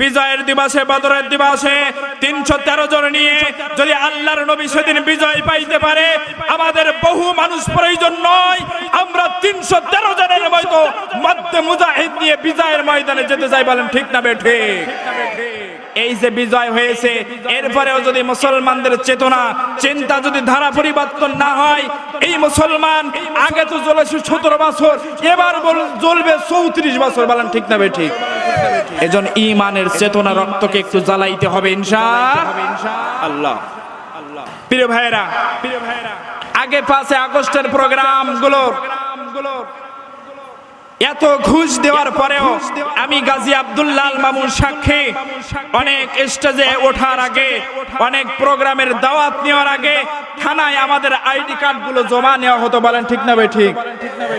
বিজয়ের দিবসে, বদরের দিবসে তিনশো তেরো জন নিয়ে যদি আল্লাহর নবী সেদিন বিজয় পাইতে পারে, আমাদের বহু মানুষ প্রয়োজন নয়। আমরা তিনশো তেরো জনের মতো মধ্যে মুজাহিদ নিয়ে বিজয়ের ময়দানে যেতে চাই বলেন ঠিক না বেঠে এই যে বিজয় হয়েছে, এরপরেও যদি মুসলমানদের চেতনা, চিন্তা যদি ধারা পরিবর্তন না হয়, এই মুসলমান আগে তো জ্বলেছে সতেরো বছর, এবার বল- জ্বলবে চৌত্রিশ বছর, বলেন ঠিক না ঠিক? এজন ইমানের চেতনা রক্তকে একটু জ্বালাইতে হবে, ইনশা আল্লাহ। প্রিয় ভাইরা প্রিয় ভাইরা আগে পাশে আগস্টের প্রোগ্রামগুলো এত ঘুষ দেওয়ার পরেও আমি গাজী আব্দুল্লাহ মামুন সাক্ষী অনেক স্টেজে ওঠার আগে অনেক প্রোগ্রামের দাওয়াত নেওয়ার আগে থানায় আমাদের আইডি কার্ডগুলো জমা নেওয়া হতো বলেন ঠিক না ভাই ঠিক?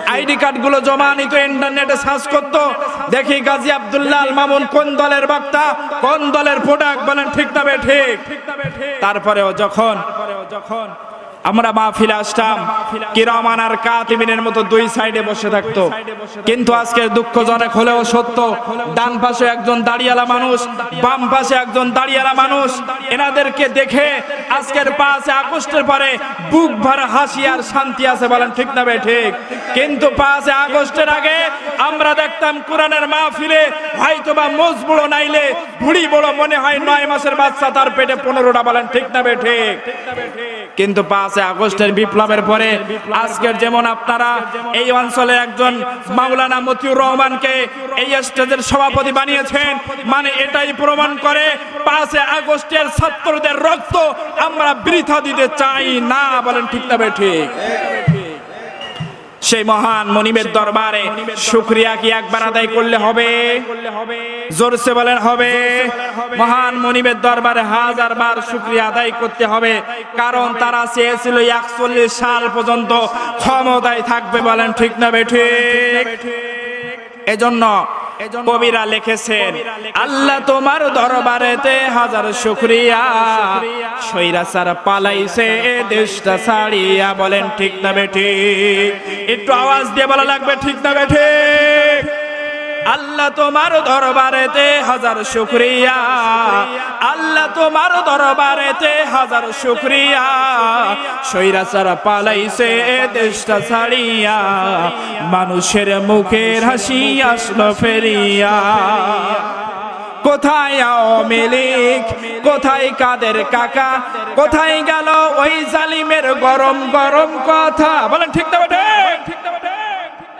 আইডি কার্ডগুলো জমা নিত ইন্টারনেটে সার্চ করতো। দেখি গাজী আব্দুল্লাহ মামুন কোন দলের বক্তা কোন দলের প্রোডাক্ট বলেন ঠিক না ভাই ঠিক? তারপরেও যখন যখন আমরা মাহফিলে আসতাম কিরামান আর কাতিমিনের মতো দুই সাইডে বসে থাকতো। কিন্তু আজকে দুঃখজনক হলেও সত্য, ডান পাশে একজন দাঁড়িয়ালা মানুষ, বাম পাশে একজন দাঁড়িয়ালা মানুষ, এনাদেরকে দেখে আজকের পাঁচে আগস্টের পরে বুক ভরা হাসি আর শান্তি আছে বলেন ঠিক না ভাই, ঠিক? কিন্তু পাঁচে আগস্টের আগে আমরা দেখতাম কোরআনের মাহফিলে হয়তো বা মোজ বড় নাইলে ভুড়ি বড় মনে হয় নয় মাসের বাচ্চা তার পেটে পনেরোটা বলেন ঠিক না ভাই, ঠিক? কিন্তু পাঁচে আগস্টের বিপ্লবের পরে আজকের যেমন আপনারা এই অঞ্চলে একজন মাওলানা মতিউর রহমানকে এই স্টেজের সভাপতি বানিয়েছেন মানে এটাই প্রমাণ করে পাঁচে আগস্টের ছাত্রদের রক্ত আমরা বৃথা দিতে চাই না বলেন ঠিক না ঠিক? সেই মহান মনিবের দরবারে শুক্রিয়া কি একবার আদায় করলে হবে? জোরসে বলেন হবে। মহান মনিবের দরবারে হাজার বার শুক্রিয়া আদায় করতে হবে। কারণ তারা চেয়েছিল একচল্লিশ সাল পর্যন্ত ক্ষমতায় থাকবে বলেন ঠিক না বেঠিক এজন্য কবিরা লিখেছেন আল্লাহ তোমার দরবারেতে হাজার শুক্রিয়া। সৈরাচার পালাইছে দেশটা ছাড়িয়া। বলেন ঠিক না বেঠি একটু আওয়াজ দিয়ে বলা লাগবে ঠিক না বেঠি আল্লাহ তোমার দরবারেতে হাজার শুক্রিয়া। আল্লাহ তোমার দরবারেতে হাজার শুক্রিয়া। সৈরাচার পালাইছে এ দেশটা ছাড়িয়া। মানুষের মুখের হাসি আসলো ফেরিয়া কোথায় আওয়ামী কোথায় কাদের কাকা? কোথায় গেল ওই জালিমের গরম গরম কথা? বলেন, ঠিক না ঠিক না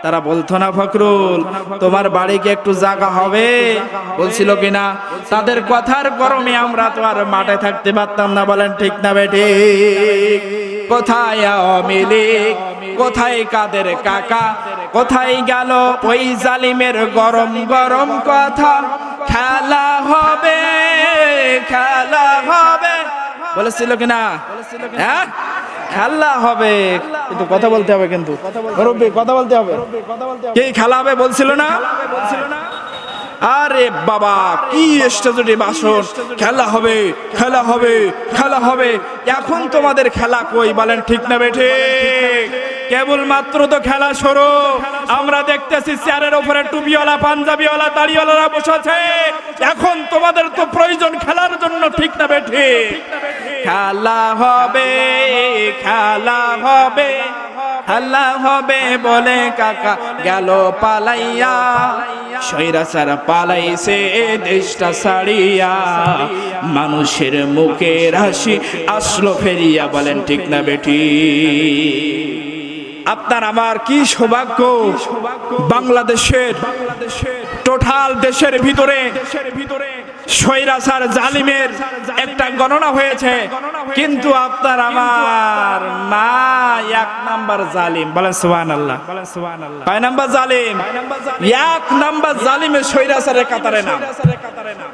তারা বলতো না ফখরুল, তোমার বাড়িকে একটু জাগা হবে। বলছিল কিনা, তাদের কথার গরমে আমরা তো আর মাঠে থাকতে পারতাম না। বলেন, ঠিক না বেটে কোথায় আওয়ামী কোথায় কাদের কাকা? কোথায় গেল ওই জালিমের গরম গরম কথা? খেলা হবে খেলা হবে। বলেছিল কিনা? হ্যাঁ? খেলা হবে। কিন্তু কথা বলতে হবে কিন্তু। কথা বলতে হবে। কি খেলা হবে বলছিল না বলছিল না? আরে বাবা, কি স্টেজে বাসন? খেলা হবে খেলা হবে খেলা হবে। এখন তোমাদের খেলা কই বলেন ঠিক না বেঠে কেবল মাত্র তো খেলা শুরু। আমরা দেখতেছি চেয়ারের উপরে টুপিওয়ালা, পাঞ্জাবিওয়ালা, দাড়িওয়ালারা বসেছে এখন তোমাদের তো প্রয়োজন খেলার জন্য, ঠিক না বেঠে খেলা হবে খেলা হবে। খেলা হবে বলে কাকা গেল পালাইয়া। সৈরাচার পালাইছে দেশটা ছাড়িয়া। মানুষের মুখে রাশি আসলো ফেরিয়া বলেন ঠিক না বেটি? আপনার আমার কি সৌভাগ্য? বাংলাদেশের টোটাল দেশের ভিতরে দেশের ভিতরে সৈরাসার জালিমের একটা গণনা হয়েছে। কিন্তু আপনার আমার না এক নাম্বার জালিম। বলেন সুবহান আল্লাহ কয় নাম্বার জালিম? এক নাম্বার জালিমের সৈরাসারের কাতারে না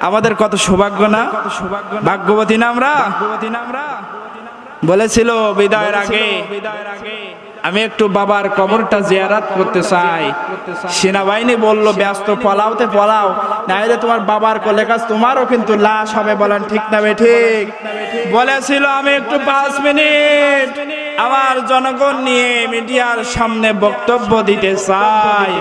আমাদের কত সৌভাগ্য না? ভাগ্যবতী না আমরা? বলেছিল বিদায়ের আগে। আমি একটু বাবার কবরটা জিয়ারাত করতে চাই। সেনাবাহিনী বলল, ব্যস্ত, পলাওতে পলাও। নাইলে তোমার বাবার কোলে কাজ, তোমারও কিন্তু লাশ হবে বলেন, ঠিক না বে ঠিক? বলেছিল, আমি একটু পাঁচ মিনিট আমার জনগণ নিয়ে মিডিয়ার সামনে বক্তব্য দিতে চাই।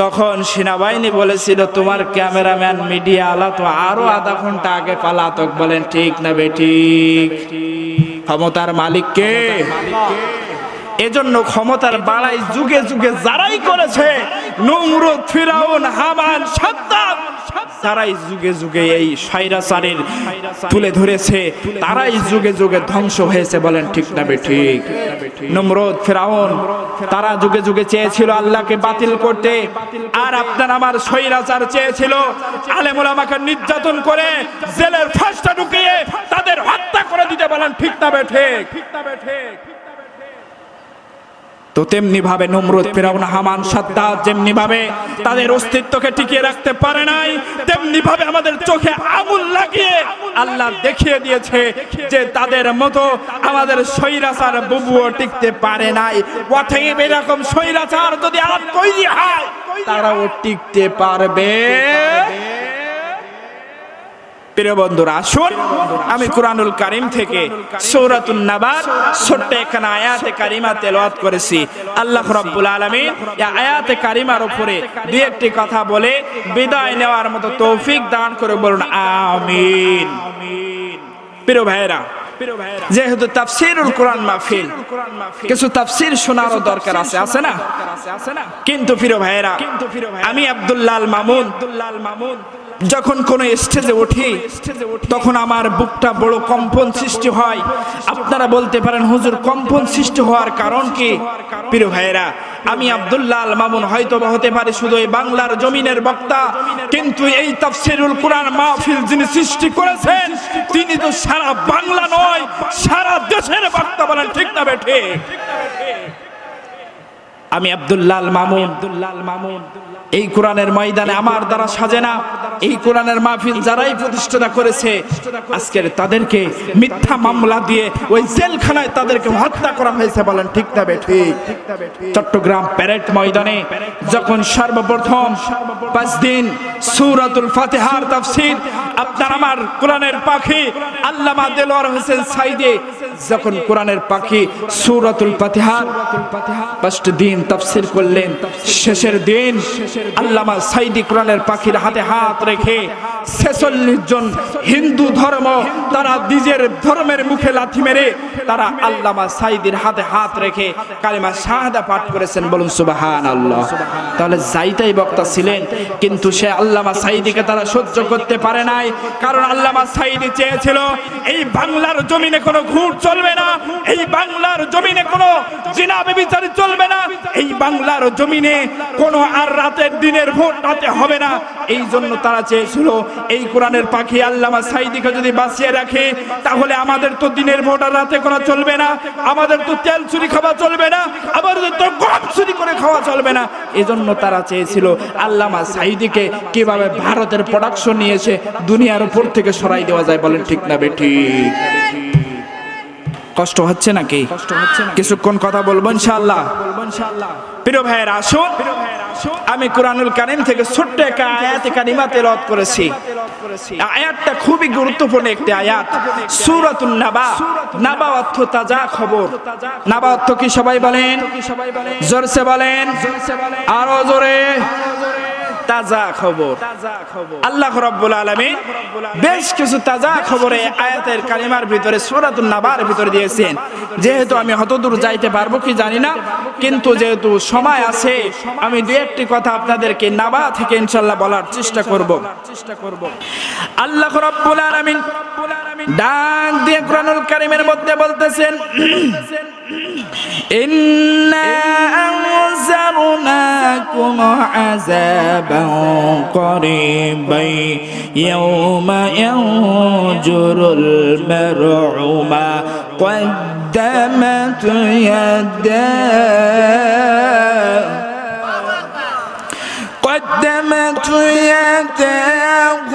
তখন সেনাবাহিনী বলেছিল, তোমার ক্যামেরাম্যান, মিডিয়া আলা তো আরও আধা ঘণ্টা আগে পালাতক বলেন, ঠিক না বেঠিক ক্ষমতার মালিককে এজন্য ক্ষমতার বাড়াই যুগে যুগে যারাই করেছে, নমরুদ, ফিরাউন, হামান, সাদ্দাম তারাই যুগে যুগে এই স্বৈরাচারের তুলে ধরেছে, তারাই যুগে যুগে ধ্বংস হয়েছে বলেন ঠিক না ঠিক। নমরুদ, ফিরাউন, তারা যুগে যুগে চেয়েছিল আল্লাহকে বাতিল করতে, আর আপনার আমার স্বৈরাচার চেয়েছিল আলেমুল আমাকে নির্যাতন করে জেলের ফাঁসটা ঢুকিয়ে তাদের হত্যা করে দিতে বলেন ঠিক না ঠিক ঠিক। তো তেমনি ভাবে নমরুদ, ফেরাউন, হামান সাদ্দাত যেমনি ভাবে তাদের অস্তিত্বকে টিকিয়ে রাখতে পারে নাই, তেমনি ভাবে আমাদের চোখে আগুন লাগিয়ে আল্লাহ দেখিয়ে দিয়েছে যে তাদের মতো আমাদের স্বৈরাচার বুবুও টিকতে পারে নাই। অথব এরকম স্বৈরাচার যদি আর তৈরি হয়, তারাও টিকতে পারবে। প্রিয় বন্ধুরা, আসুন আমি কোরআনুল কারিম থেকে সৌরাতুন নাবার ছোট্ট এখানে আয়াতে কারিমা তেলাওয়াত করেছি। আল্লাহ রাব্বুল আলামিন আয়াতে কারিমার উপরে দুই একটি কথা বলে বিদায় নেওয়ার মতো তৌফিক দান করে বলুন, আমিন। প্রিয় ভাইরা যেহেতু তাফসিরুল কোরআন মাহফিল, কিছু তাফসির শোনারও দরকার আছে আছে না? কিন্তু প্রিয় ভাইরা আমি আব্দুল্লাল মামুন মামুন যখন কোন স্টেজে উঠি, তখন আমার বুকটা বড় কম্পন সৃষ্টি হয়। আপনারা বলতে পারেন, হুজুর, কম্পন সৃষ্টি হওয়ার কারণ কি? প্রিয় ভাইয়েরা, আমি আব্দুল্লাহ আল মামুন হয়তো হতে পারে শুধু এই বাংলার জমিনের বক্তা, কিন্তু এই তাফসিরুল কোরআন মাহফিল যিনি সৃষ্টি করেছেন, তিনি তো সারা বাংলা নয়, সারা দেশের বক্তা বলেন, ঠিক না বেঠে আমি আব্দুল্লাহ আল মামুন। আব্দুল্লাহ আল মামুন এই কোরআনের ময়দানে আমার দ্বারা সাজে না। এই কোরআনের মাহফিল যারাই প্রতিষ্ঠাতা করেছে, আজকের তাদেরকে মিথ্যা মামলা দিয়ে ওই জেলখানায় তাদেরকে হত্যা করা হয়েছে বলেন, ঠিক না ঠিক? চট্টগ্রাম প্যারেড ময়দানে যখন সর্বপ্রথম পাঁচ দিন সূরাতুল ফাতিহার তাফসীর, আপনার আমার কোরআনের পাখি আল্লামা দেলোয়ার হোসেন সাইদে যখন কোরআনের পাখি সূরাতুল ফাতিহার পাঁচট দিন তাফসীর করলেন, শেষের দিন আল্লামা সাইদি কোরআনের পাখির হাতে হাত রেখে ছেচল্লিশ জন হিন্দু ধর্ম তারা নিজের ধর্মের মুখে লাথি মেরে তারা আল্লামা সাইদির হাতে হাত রেখে কালিমা শাহাদা পাঠ করেছেন। বলুন সুবাহান আল্লাহ তাহলে যাইতাই বক্তা ছিলেন, কিন্তু সে আল্লামা সাইদিকে তারা সহ্য করতে পারে নাই, কারণ আল্লামা সাইদি চেয়েছিল, এই বাংলার জমিনে কোনো ঘুর চলবে না। এই বাংলার জমিনে কোনো জিনা বেবিচার চলবে না। এই বাংলার জমিনে কোনো আর রাতের দিনের ভোট রাতে হবে না। এই জন্য তারা চেয়েছিল, এই কোরআনের পাখি আল্লামা সাইদিকে যদি বাঁচিয়ে রাখে, তাহলে আমাদের তো দিনের ভোট আর রাতে করা চলবে না। আমাদের তো তেল চুরি খাওয়া চলবে না। আমাদের তো গম চুরি করে খাওয়া চলবে না। এজন্য তারা চেয়েছিল, আল্লামা সাইদিকে কীভাবে ভারতের প্রোডাকশন নিয়ে এসে দুনিয়ার উপর থেকে সরাই দেওয়া যায় বলেন ঠিক না বেঠি কষ্ট হচ্ছে নাকি? কষ্ট হচ্ছে কিছুক্ষণ কথা বলব ইনশাআল্লাহ। প্রিয় ভাইয়ের আসুন। আমি কোরআনুল কারিম থেকে ছোট্ট একটা আয়াত কারিমা তেলাওয়াত করেছি। আয়াতটা খুবই গুরুত্বপূর্ণ একটি আয়াত। সূরাতুন নাবা। নাবা অর্থ তাজা খবর। নাবা অর্থ কি সবাই বলেন? জোরসে বলেন। আরও জোরে। তাজা খবর। আল্লাহ রব্বুল আলমী বেশ কিছু তাজা খবরে আয়াতের কালিমার ভিতরে সুরাতুল নাবার ভিতরে দিয়েছেন। যেহেতু আমি হতদূর যাইতে পারব কি জানি না, কিন্তু যেহেতু সময় আছে, আমি দু একটি কথা আপনাদেরকে নাবা থেকে ইনশাল্লাহ বলার চেষ্টা করব চেষ্টা করব। আল্লাহ রব্বুল আলমিন ডাক দিয়ে কোরআনুল কারিমের মধ্যে বলতেছেন, ইন্না আনজারনাকুম আযাবা قريبا يوم ينجر المرء ما قدمت يداه قدمت يداه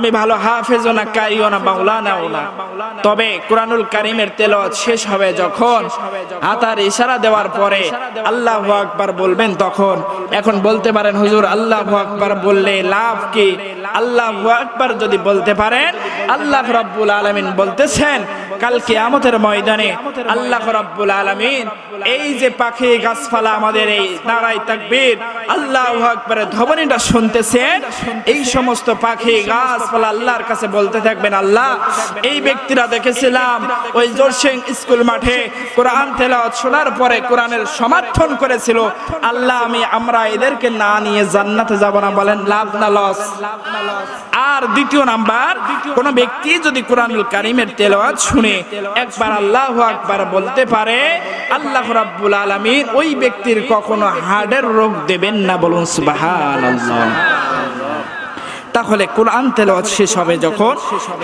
আমি ভালো হাফেজও না কারিও না বাউলানাও না। তবে কোরআনুল কারিমের তেলাওয়াত শেষ হবে যখন হাতার ইশারা দেওয়ার পরে আল্লাহ আকবার বলবেন তখন। এখন বলতে পারেন, হুজুর, আল্লাহ আকবার বললে লাভ কি? আল্লাহ আকবার যদি বলতে পারেন, আল্লাহ রাব্বুল আলামিন বলতেছেন কাল কিয়ামতের ময়দানে আল্লাহ রাব্বুল আলামিন এই যে পাখি গাছপালা আমাদের এই নারাই তাকবীর, আল্লাহু আকবারের ধ্বনিটা শুনতেছেন? এই সমস্ত পাখি গাছপালা আল্লাহর কাছে বলতে থাকবেন, আল্লাহ, এই ব্যক্তিরা দেখেছিলাম ওই জোরসিং স্কুল মাঠে কোরআন তেলাওয়াত শোনার পরে কোরআনের সমর্থন করেছিল। আল্লাহ, আমি, আমরা এদেরকে না নিয়ে জান্নাতে যাব না। বলেন, লাভ না লস। আর দ্বিতীয় নাম্বার, কোন ব্যক্তি যদি কোরআনুল কারিমের তেলাওয়াত শুনে একবার আল্লাহ একবার বলতে পারে, আল্লাহ রাব্বুল আলমীর ওই ব্যক্তির কখনো হার্টের রোগ দেবেন না বলুন সুবহানাল্লাহ। তাহলে কোরআন তেলাওয়াত শেষ হবে যখন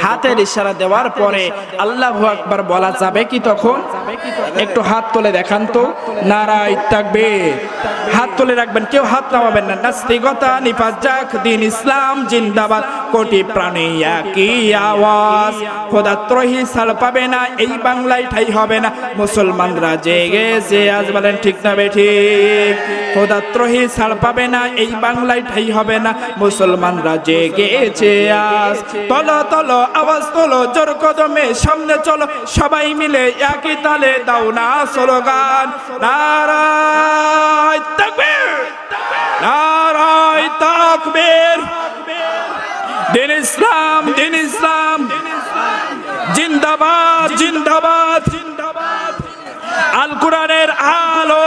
হাতের ইশারা দেওয়ার পরে আল্লাহু আকবার বলা যাবে কি তখন? একটু হাত তুলে দেখান তো। নারাই থাকবে হাত তুলে রাখবেন, কেউ হাত নামাবেন না। নাস্তিকতা নিপাজাক দিন ইসলাম জিন্দাবাদ। কোটি প্রাণী একই আওয়াজ। খোদাত্রহি সাল পাবে না, এই বাংলায় ঠাই হবে না। মুসলমানরা জেগেছে আজ বলেন ঠিক না বেঠিক খোদাত্রহি ছাড় পাবে না, এই বাংলায় ঠাই হবে না। মুসলমানরা জেগেছে আজ। তলো তলো, আওয়াজ তোলো, জোর কদমে সামনে চলো। সবাই মিলে একই তালে দাও না স্লোগান। নারায় তাকবীর নারায় তাকবীর। দিন ইসলাম দিন ইসলাম। জিন্দাবাদ জিন্দাবাদ আল কোরআনের আলো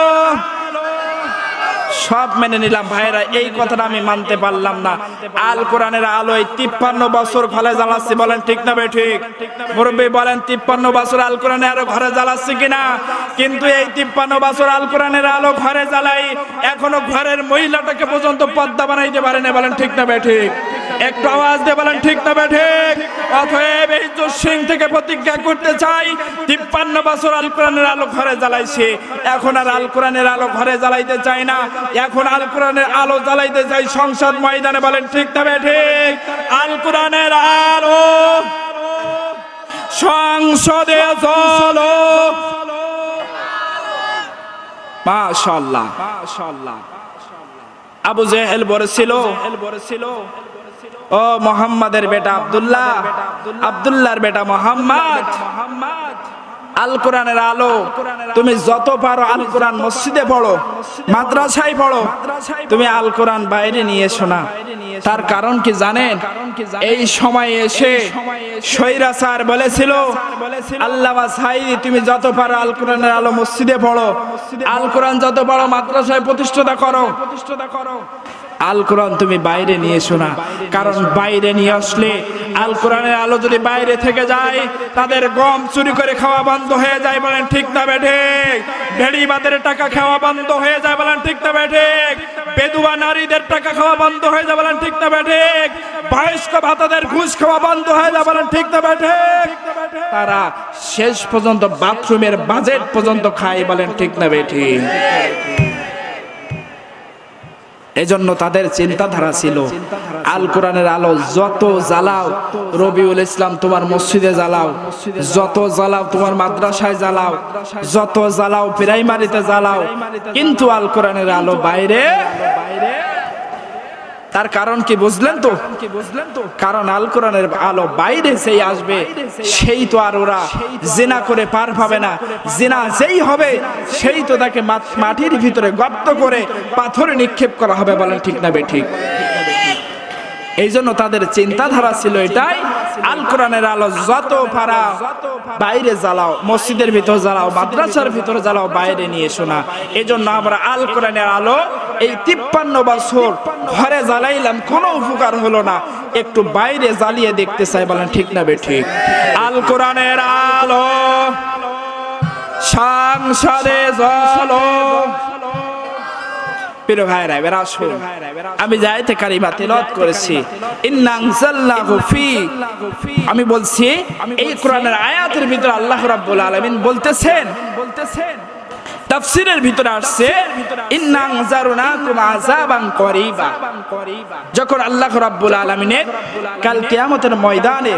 সব মেনে নিলাম। ভাইরা এই কথাটা আমি মানতে পারলাম না। আল কোরআনের আলোয় তিপ্পান্ন বছর ঘরে জ্বালাচ্ছি, বলেন ঠিক না ভাই, ঠিক? মুরব্বী, বলেন তিপ্পান্ন বছর আল কোরআনে আরও ঘরে জ্বালাচ্ছি কিনা? কিন্তু এই তিপ্পান্ন বছর আল কোরআনের আলো ঘরে জ্বালাই, এখনও ঘরের মহিলাটাকে পর্যন্ত পদ্মা বানাইতে পারেনি বলেন ঠিক না ভাই, ঠিক? একটু আওয়াজ দিয়ে বলেন, ঠিক না ঠিক। অতএব এই সিং থেকে প্রতিজ্ঞা করতে চাই, তিপ্পান্ন বছর আল কোরআনের আলো ঘরে জ্বালাইছে। এখন আর আল কোরআনের আলো ঘরে জ্বালাইতে চাই না। এখন আল কোরআনের আলো জ্বালাইতে চাই সংসদ ময়দানে বলেন, ঠিক তবে ঠিক। আল কোরআনের আলো সংসদে চলো মাশাআল্লাহ আবু জেহেল বলেছিল ও মোহাম্মদের বেটা আব্দুল্লাহ, আব্দুল্লাহর বেটা মোহাম্মদ। আল কোরআনের আলো, তুমি যত পারো আল কোরআন মসজিদে পড়ো, মাদ্রাসায় পড়ো। তুমি আল কোরআন বাইরে নিয়ে এসো না। তার কারণ কি জানেন? এই সময় এসে সৈরা স্যার বলেছিল, আল্লামা সাইদি তুমি যত পারো আল কোরআনের আলো মসজিদে পড়ো। আল কোরআন যত পারো মাদ্রাসায় প্রতিষ্ঠাতা করো প্রতিষ্ঠাতা করো। আল কোরআন তুমি বাইরে নিয়ে এসো না। কারণ বাইরে নিয়ে আসলে আল কোরআনের আলো যদি বাইরে থেকে যায়, তাদের গম চুরি করে খাওয়া বন্ধ হয়ে যায় বলেন ঠিক না বেঠে ভেড়িবাদের টাকা খাওয়া বন্ধ হয়ে যায় বলেন ঠিক না বেঠে বেদুয়া নারীদের টাকা খাওয়া বন্ধ হয়ে যায় বলেন ঠিক না বেঠে বয়স্ক ভাতাদের ঘুষ খাওয়া বন্ধ হয়ে যায় বলেন ঠিক না বেঠে তারা শেষ পর্যন্ত বাথরুমের বাজেট পর্যন্ত খায় বলেন ঠিক না বেঠি এজন্য তাদের চিন্তাধারা ছিল। আল কোরআনের আলো যত জ্বালাও, রবিউল ইসলাম তোমার মসজিদে জ্বালাও, যত জ্বালাও তোমার মাদ্রাসায় জ্বালাও, যত জ্বালাও প্রাইমারিতে জ্বালাও, কিন্তু আল কোরআনের আলো বাইরে। তার কারণ কি বুঝলেন তো? বুঝলেন তো? কারণ আল কোরআনের আলো বাইরে সেই আসবে সেই তো আর ওরা জেনা করে পার পাবে না। জেনা যেই হবে সেই তো তাকে মাট- মাটির ভিতরে গর্ত করে পাথরে নিক্ষেপ করা হবে বলেন ঠিক না বে ঠিক? এই জন্য তাদের চিন্তাধারা ছিল এটাই। আল কোরআনের আলো যত পারা বাইরে জ্বালাও, মসজিদের ভিতর জ্বালাও, মাদ্রাসার ভিতর জ্বালাও, বাইরে নিয়ে এসো না। এই জন্য আমরা আল কোরআনের আলো এই তিপ্পান্ন বছর ঘরে জ্বালাইলাম, কোনো উপকার হলো না। একটু বাইরে জ্বালিয়ে দেখতে চাই, বলেন, ঠিক না বে ঠিক? আল কোরআনের আলো সংসদে জ্বালো। প্রিয় ভাইরা, এবার আসুন। আমি যাইতে কারিমা তেলাওয়াত করেছি। আমি বলছি, এই কোরআনের আয়াতের ভিতরে আল্লাহ রাব্বুল আলামিন বলতেছেন বলতেছেন তাফসিরের ভিতরে আসছে যখন আল্লাহ রাব্বুল আলামিনের কাল কিয়ামতের ময়দানে,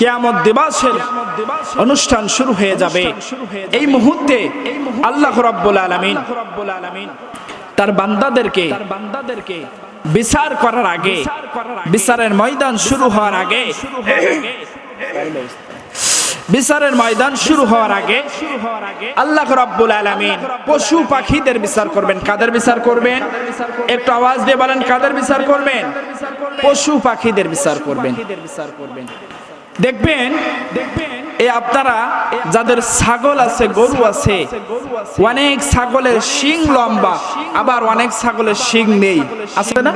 কিয়ামত দিবসের অনুষ্ঠান শুরু হয়ে যাবে। এই মুহূর্তে আল্লাহ রাব্বুল আলামিন তার বান্দাদেরকে বান্দাদেরকে বিচার করার আগে বিচারের ময়দান শুরু হওয়ার আগে বিচারের ময়দান শুরু হওয়ার আগে আল্লাহ রাব্বুল আলামিন পশু পাখিদের বিচার করবেন। কাদের বিচার করবেন? একটু আওয়াজ দিয়ে বলেন কাদের বিচার করবেন? পশু পাখিদের বিচার করবেন। দেখবেন এই আপনারা যাদের ছাগল আছে, গরু আছে, অনেক ছাগলের শিং লম্বা, আবার অনেক ছাগলের শিং নেই। আছে না?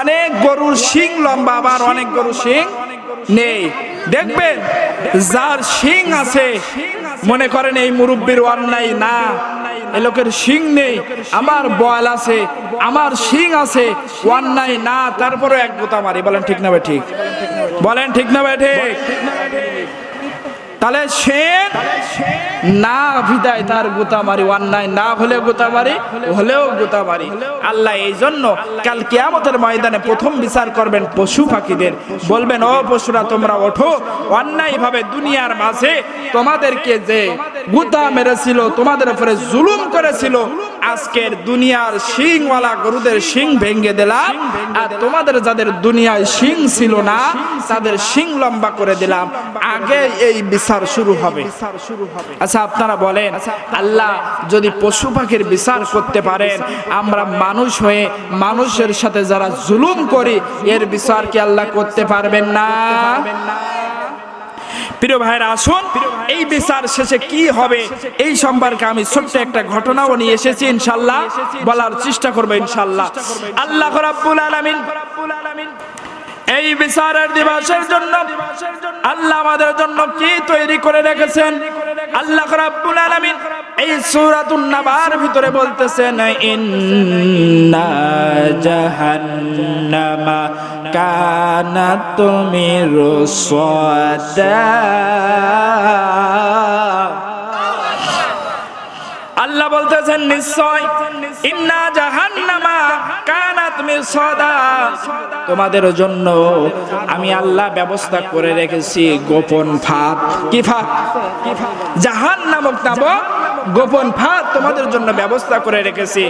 অনেক গরুর শিং লম্বা, আবার অনেক গরুর শিং নেই। দেখবেন, যার শিং আছে, মনে করেন এই মুরব্বীর অন্যায় না। এ লোকের শিং নেই, আমার বয়াল আছে, আমার শিং আছে, ওয়ান অন্যায় না তারপরে এক গোতা মারি বলেন ঠিক না ভাই ঠিক? বলেন ঠিক না ভাই ঠিক? তাহলে সে না বিদায় তার গোতামারি, অন্যায় না হলে গোতামারি, হলেও গোতামারি। আল্লাহ এই জন্য কাল কিয়ামতের ময়দানে প্রথম বিচার করবেন পশু পাখিদের। বলবেন, ও পশুরা, তোমরা ওঠো। অন্যায় ভাবে দুনিয়ার মাঝে তোমাদেরকে যে গুতা মেরেছিল, তোমাদের উপরে জুলুম করেছিল, আজকের দুনিয়ার শিংওয়ালা গরুদের শিং ভেঙে দিলাম। আর তোমাদের যাদের দুনিয়ায় শিং ছিল না, তাদের শিং লম্বা করে দিলাম। আগে এই বিচার শুরু হবে। আচ্ছা আপনারা বলেন, আল্লাহ যদি পশু পাখির বিচার করতে পারেন, আমরা মানুষ হয়ে মানুষের সাথে যারা জুলুম করি, এর বিচার কি আল্লাহ করতে পারবেন না? প্রিয় ভাইরা আসুন, এই বিচার শেষে কি হবে এই সম্পর্কে আমি ছোট্ট একটা ঘটনাও নিয়ে এসেছি ইনশাল্লাহ বলার চেষ্টা করব ইনশাল্লাহ আল্লাহ রাব্বুল আলামিন এই বিচারের দিবসের জন্য আল্লাহ আমাদের জন্য কি তৈরি করে রেখেছেন? আল্লাহ রাব্বুল আলামিন এই সূরাতুন নাবার ভিতরে বলতেছেন, ইন্না জাহান্নামা কানাত মিরসাদা আল্লাহ বলতেছেন, নিশ্চয়, ইন্না জাহান্নামা তোমাদের জন্য আমি আল্লাহ ব্যবস্থা করে রেখেছি গোপন ফাঁদ। কি ফাঁদ? জাহান নামক নামক গোপন ফাঁদ তোমাদের জন্য ব্যবস্থা করে রেখেছি।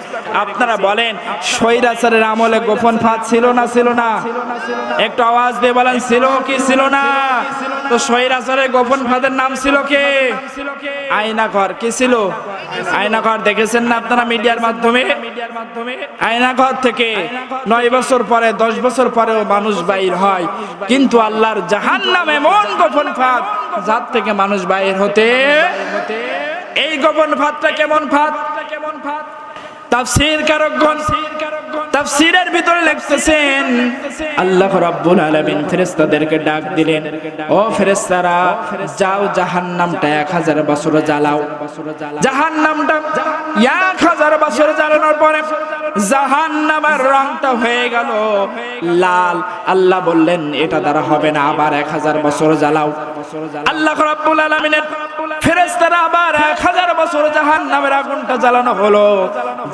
আপনারা বলেন, স্বৈরাচারের আমলে গোপন ফাঁদ ছিল না ছিল না? একটু আওয়াজ দিয়ে বলেন, ছিল কি, ছিল না? তো স্বৈরাচারের গোপন ফাঁদের নাম ছিল কে? আয়না ঘর কি ছিল? আয়না ঘর দেখেছেন না আপনারা মিডিয়ার মাধ্যমে? আয়না ঘর থেকে নয় বছর পরে, দশ বছর পরেও মানুষ বাইর হয়। কিন্তু আল্লাহর জাহান নাম এমন গোপন ফাঁদ, যার থেকে মানুষ বাইর হতে এই গোপন ভাতটা কেমন ফাঁদ কেমন তাফসীরের ভিতরে লিখতেছেন, আল্লাহ ডাক ও ফেরেশতারা জাহান্নামটা 1000 বছর জ্বালাও। জাহান্নামটা 1000 বছর জ্বালানোর রংটা হয়ে গেল লাল। আল্লাহ বললেন, এটা দ্বারা হবে না, আবার 1000 বছর জ্বালাও। আল্লাহ রাব্বুল আলামিনের ফেরেশতারা আবার 1000 বছর জাহান্নামের আগুনটা জ্বালানো হলো।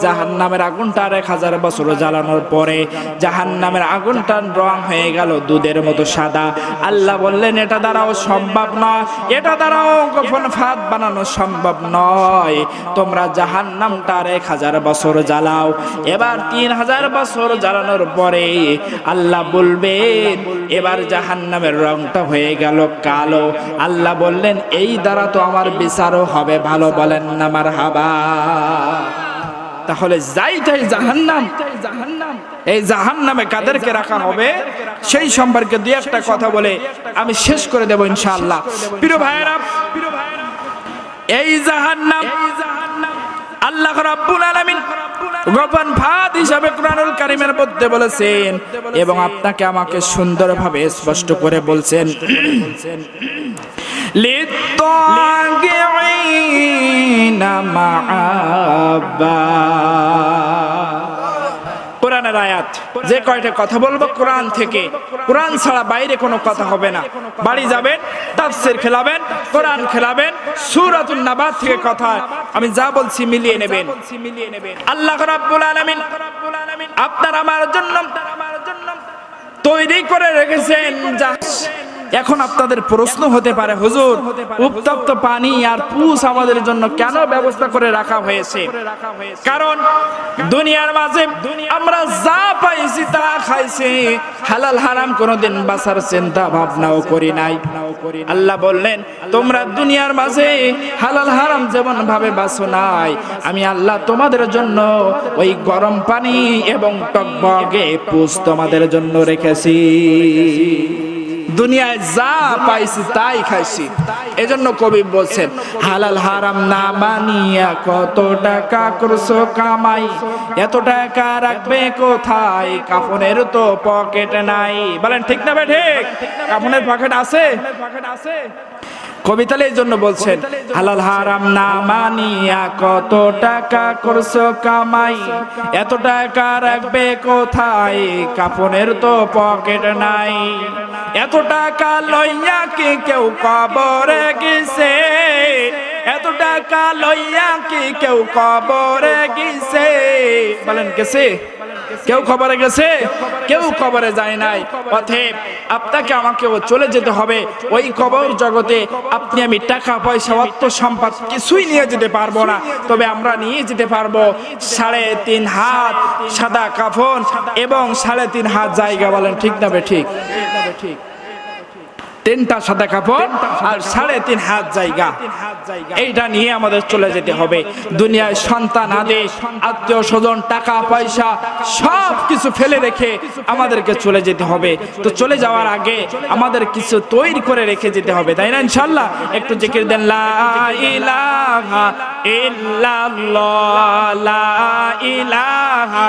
জাহান নামের আগুনটা আর এক হাজার বছর জ্বালানোর পরে জাহান নামের আগুনটার রং হয়ে গেল দুধের মতো সাদা। আল্লাহ বললেন, এটা দ্বারাও সম্ভব নয়, এটা দ্বারাও গোপন ফাঁদ বানানো সম্ভব নয়। তোমরা জাহান নামটা আর এক হাজার বছর জ্বালাও। এবার তিন হাজার বছর জ্বালানোর পরে আল্লাহ বলবেন এবার জাহান নামের রংটা হয়ে গেল কালো। আল্লাহ বললেন, এই দ্বারা তো আমার বিচারও হবে, ভালো বলেন না আমার হাবা তাহলে যাই যাইটাই জাহান্নাম, এই জাহান্নামে কাদেরকে রাখা হবে, সেই সম্পর্কে দুই একটা কথা বলে আমি শেষ করে দেব ইনশাআল্লাহ। প্রিয় ভাইয়েরা, এই জাহান্নাম আল্লাহ রাব্বুল আলামিন গোপন ফাঁদ হিসাবে কোরআনুল কারিমের মধ্যে বলেছেন এবং আপনাকে আমাকে সুন্দরভাবে স্পষ্ট করে বলছেন। লিত্তাগিঈনা মাআবা কোরআনের আয়াত। যে কয়টা কথা বলব কোরআন থেকে। কোরআন ছাড়া বাইরে কোনো কথা হবে না। বাড়ি যাবেন, তাফসির খেলাবেন, কোরআন খেলাবেন, সূরাতুন নাবাত থেকে কথা আমি যা বলছি মিলিয়ে নেবেন। আল্লাহ রাব্বুল আলামিন আপনার আমার জন্য তৈরি করে রেখেছেন, যা এখন আপনাদের প্রশ্ন হতে পারে, হুজুর, উত্তপ্ত পানি আর পুষ আমাদের জন্য কেন ব্যবস্থা করে রাখা হয়েছে? কারণ দুনিয়ার মাঝে আমরা যা পাইছি তা খাইছি, হালাল, হারাম কোনোদিন বাঁচার চিন্তা ভাবনাও করি নাই। আল্লাহ বললেন, তোমরা দুনিয়ার মাঝে হালাল, হারাম যেমন ভাবে বাঁচো নাই, আমি আল্লাহ তোমাদের জন্য ওই গরম পানি এবং টকবগে পুষ তোমাদের জন্য রেখেছি। দুনিয়ায় যা পাইছি তাই খাইছি। এজন্য কবি বলছেন, হালাল হারাম না মানিয়া কত টাকা করছ কামাই? এত টাকা রাখবে কোথায়? কাফনের তো পকেট নাই। বলেন, ঠিক না ভাই ঠিক? কাফনের পকেট আছে? কবিতালে এই জন্য বলছেন, হালাল হারাম না মানিয়া কত টাকা করছ কামাই? এত টাকা রাখবে কোথায়? কাপনের তো পকেট নাই। এত টাকা লইয়া কি কেউ কবরে গেছে? এত টাকা লইয়া কি কেউ কবরে গেছে? বলেন, গেছে? কেউ খবরে গেছে? কেউ খবরে যায় নাই। অতএব আপনাকে আমাকেও চলে যেতে হবে। ওই কবর জগতে আপনি আমি টাকা, পয়সা, অর্থ, সম্পদ কিছুই নিয়ে যেতে পারব না। তবে আমরা নিয়ে যেতে পারব সাড়ে তিন হাত সাদা কাফন এবং সাড়ে তিন হাত জায়গা বলেন। ঠিক না ঠিক ঠিক? তিনটা সাদা কাপড় আর সাড়ে তিন হাত জায়গা। এইটা নিয়ে আমাদের চলে যেতে হবে। দুনিয়ায় সন্তান আদেশ আত্মীয় স্বজন টাকা পয়সা সব কিছু ফেলে রেখে আমাদেরকে চলে যেতে হবে। তো চলে যাওয়ার আগে আমাদের কিছু তৈরি করে রেখে যেতে হবে। তাই না ইনশাল্লাহ একটু জিকির দেন লা ইলাহা ইল্লাল্লাহ লা ইলাহা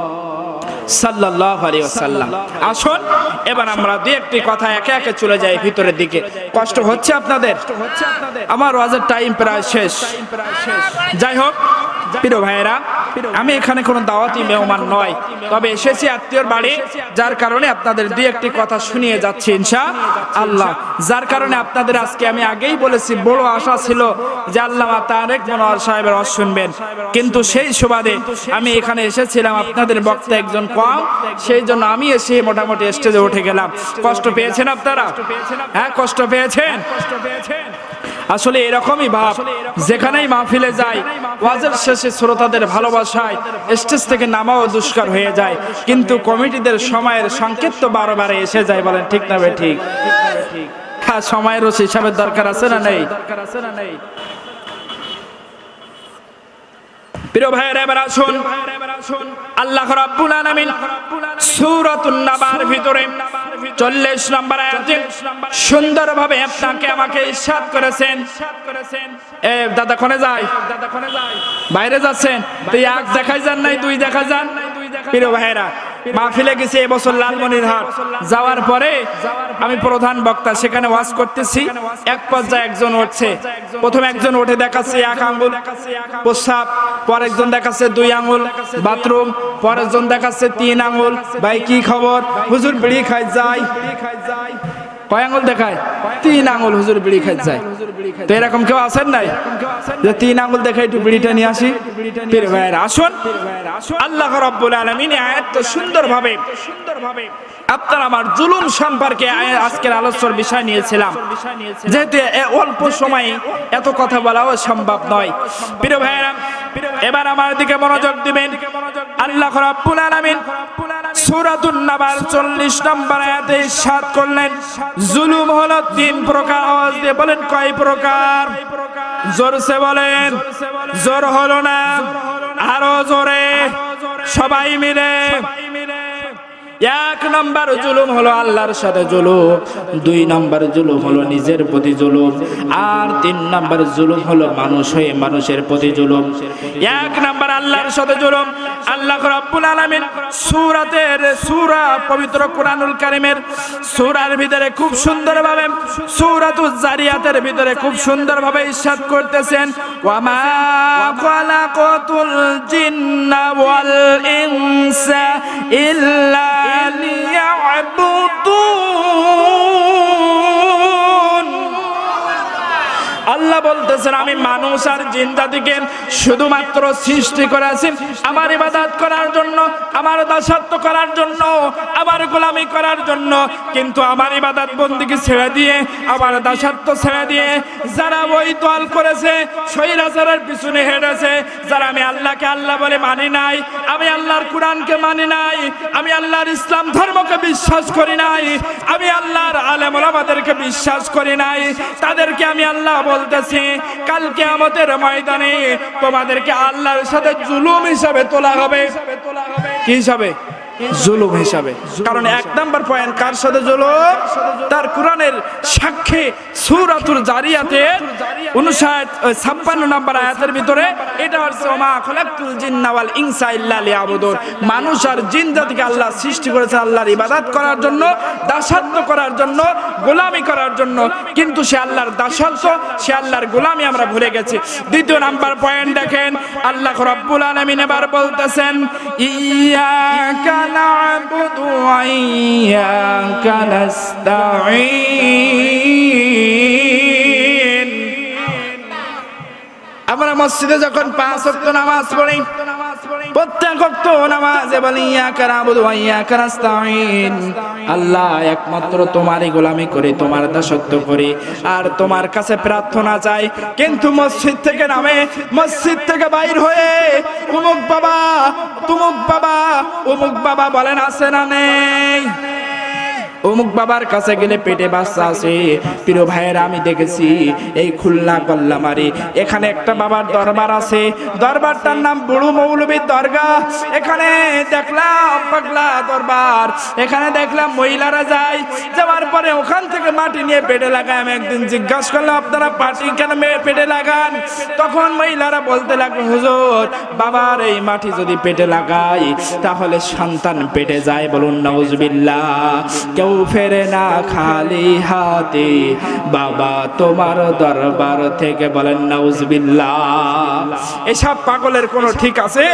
আলাইহি আসুন, এবার আমরা দু একটি কথা একে একে চলে যাই ভিতরের দিকে। কষ্ট হচ্ছে আপনাদের? আমার ওয়াজের টাইম প্রায় শেষ। যাই হোক প্রিয় ভাইয়েরা, আমি এখানে কোনো দাওয়াতি মেহমান নয়, তবে এসেছি আত্মীয়র বাড়ি, যার কারণে আপনাদের দুই একটি কথা শুনিয়ে যাচ্ছি ইনশা আল্লাহ। যার কারণে আপনাদের আজকে আমি আগেই বলেছি, বড় আশা ছিল যে আল্লাহ তারেক মনোয়ার সাহেবের ওয়াজ শুনবেন। কিন্তু সেই সুবাদে আমি এখানে এসেছিলাম, আপনাদের বক্তা একজন কম, সেই জন্য আমি এসে মোটামুটি স্টেজে উঠে গেলাম। কষ্ট পেয়েছেন আপনারা? হ্যাঁ কষ্ট পেয়েছেন কষ্ট পেয়েছেন? আসলে এরকমই ভাব। যেখানেই মাহফিলে যায় ওয়াজের শেষে শ্রোতাদের ভালোবাসায় স্টেজ থেকে নামাও দুষ্কার হয়ে যায়। কিন্তু কমিটিদের সময়ের সংকেত তো বারোবারে এসে যায় বলেন, ঠিক না ঠিক? হ্যাঁ সময়েরও হিসাবের দরকার আছে না নেই? প্রিয় ভাইয়ের, এবার আসুন। আল্লাহ রাব্বুল আলামিন সূরাতুন নাবার ভিতরে 40 নম্বর সুন্দর ভাবে আপনাকে আমাকে ইসাদ করেছেন। এ, দাদা কোনে যাই দাদা খনে যাই। বাইরে যাচ্ছেন। এক দেখাই যান নাই, দুই দেখা যান। প্রিয় ভাইয়েরা মাহফিলে গেছে এবছর লালমনিরহাট। যাওয়ার পরে আমি প্রধান বক্তা, সেখানে ওয়াজ করতেছি। এক পর্যায়ে একজন উঠছে। প্রথম একজন উঠে দেখাচ্ছে এক আঙ্গুল, প্রস্রাব, পর একজন দেখাচ্ছে দুই আঙ্গুল, বাথরুম পর একজন দেখাচ্ছে তিন আঙ্গুল। ভাই, কি খবর? হুজুর, বিড়ি খাই যায় কয় আঙুল দেখায়? তিন আঙ্গুল হুজুর বিড়ি খাই যায় তো এরকম কেউ আছেন নাই? যে তিন আঙ্গুল দেখে একটু বিড়িটা নিয়ে আসি। পীর ভাইয়ের আসুন। আল্লাহ রাব্বুল আলামিন আয়াত সুন্দরভাবে সুন্দরভাবে আপনার আমার জুলুম সম্পর্কে আজকের আলোচনার বিষয় নিয়েছিলাম। যেহেতু অল্প সময়ে এত কথা বলাও সম্ভব নয়। প্রিয় ভাইয়েরা, এবার আমার দিকে মনোযোগ দিবেন। আল্লাহ রাব্বুল আলামিন সূরাতুন নাবার 40 নম্বর আয়াতে ইরশাদ করলেন, জুলুম তিন বলেন, জোর হলো না, আরও জোরে। সবাই মিলে এক নম্বর জুলুম হলো আল্লাহর সাথে জুলুম, দুই নম্বর জুলুম হলো নিজের প্রতি জুলুম, আর তিন নম্বর জুলুম হলো মানুষ হয়ে মানুষের প্রতি জুলুম। এক নম্বর আল্লাহর সাথে জুলুম, আল্লাহ রাব্বুল আলামিন সূরাতের সূরা পবিত্র কোরআনুল কারীমের সূরার ভিতরে খুব সুন্দরভাবে, সূরাতুজ জারিয়াতের ভিতরে খুব সুন্দরভাবে ইরশাদ করতেছেন, ওয়ামা খালাকাতুল জিন্না ওয়াল ইনসা ইল্লা লিয়াবুদুন আল্লাহ বলতেছেন, আমি মানুষ আর জিন্দাদিকে শুধুমাত্র সৃষ্টি করেছি। আমার ইবাদত করার জন্য, আমার দাসত্ব করার জন্য, আমার গোলামি করার জন্য। কিন্তু আমার ইবাদত বন্দিকে ছেড়ে দিয়ে, আমার দাসত্ব ছেড়ে দিয়ে, যারা ওই দল করেছে সৈরাচারের পিছনে হেঁটেছে। যারা আমি আল্লাহকে আল্লাহ বলে মানি নাই, আমি আল্লাহর কোরআনকে মানি নাই, আমি আল্লাহর ইসলাম ধর্মকে বিশ্বাস করি নাই, আমি আল্লাহর আলেম ওলামাদেরকে বিশ্বাস করি নাই। তাদেরকে আমি আল্লাহ বলতেছি কালকে আমাদের ময়দানে তোমাদেরকে আল্লাহর সাথে জুলুম হিসাবে তোলা হবে। কি হিসাবে? জুলুম হিসাবে। কারণ এক নাম্বার পয়েন্ট কার সাথে জুলুম? তার কোরআনের সাক্ষী সূরাতুল জারিয়াতে 59 ছাপ্পান্ন নাম্বার আয়াতের ভিতরে এটা হচ্ছে ওমা খলাকতুল জিন্না ওয়াল ইনসা ইল্লা লিয়াবুদুন। মানুষ আর জিন জাতিকে আল্লাহ সৃষ্টি করেছে আল্লাহর ইবাদত করার জন্য দাসত্ব করার জন্য গোলামি করার জন্য। কিন্তু সে আল্লাহর দাসত্ব সে আল্লাহর গোলামি আমরা ভুলে গেছি। দ্বিতীয় নাম্বার পয়েন্ট দেখেন আল্লাহ রাব্বুল আলামিন এবার বলতেছেন ইয়াকা না'বুদু وإياك نستعين. আমরা মসজিদে যখন পাঁচ ওয়াক্ত নামাজ পড়ি প্রত্যেক ওয়াক্ত নামাজে বলি ইয়াকা না'বুদু ওয়া ইয়াকা নাস্তাঈন আল্লাহ একমাত্র তোমারই গোলামি করি, তোমার দাসত্ব করি। আর তোমার কাছে প্রার্থনা চাই, কিন্তু মসজিদ থেকে নামে, মসজিদ থেকে বাইর হয়ে, উমুক বাবা, তুমুক বাবা, উমুক বাবা বলেন, আছে না নেই? অমুক বাবার কাছে গেলে পেটে বাচ্চা আছে। প্রিয় ভাইয়ের, আমি দেখেছি এই খুলনা কল্লামারি। এখানে একটা বাবার দরবার আছে। দরবারটার নাম বুড়ু মৌলবীর দরগা এখানে দেখলাম পাগলা দরবার। এখানে দেখলাম মহিলারা যায়। যাওয়ার পরে ওখান থেকে মাটি নিয়ে পেটে লাগায়। আমি একদিন জিজ্ঞাসা করলাম, আপনারা পাটি কেন পেটে লাগান? তখন মহিলারা বলতে লাগল, হুজুর, বাবার এই মাটি যদি পেটে লাগাই, তাহলে সন্তান পেটে যায় বলুন, নাউজবিল্লাহ। কেউ ফেরে না খালি হাতে। বাবা, তোমার দরবার থেকে বলেন, নাউজবিল্লাহ। এসব পাগলের কোনো ঠিক আছে?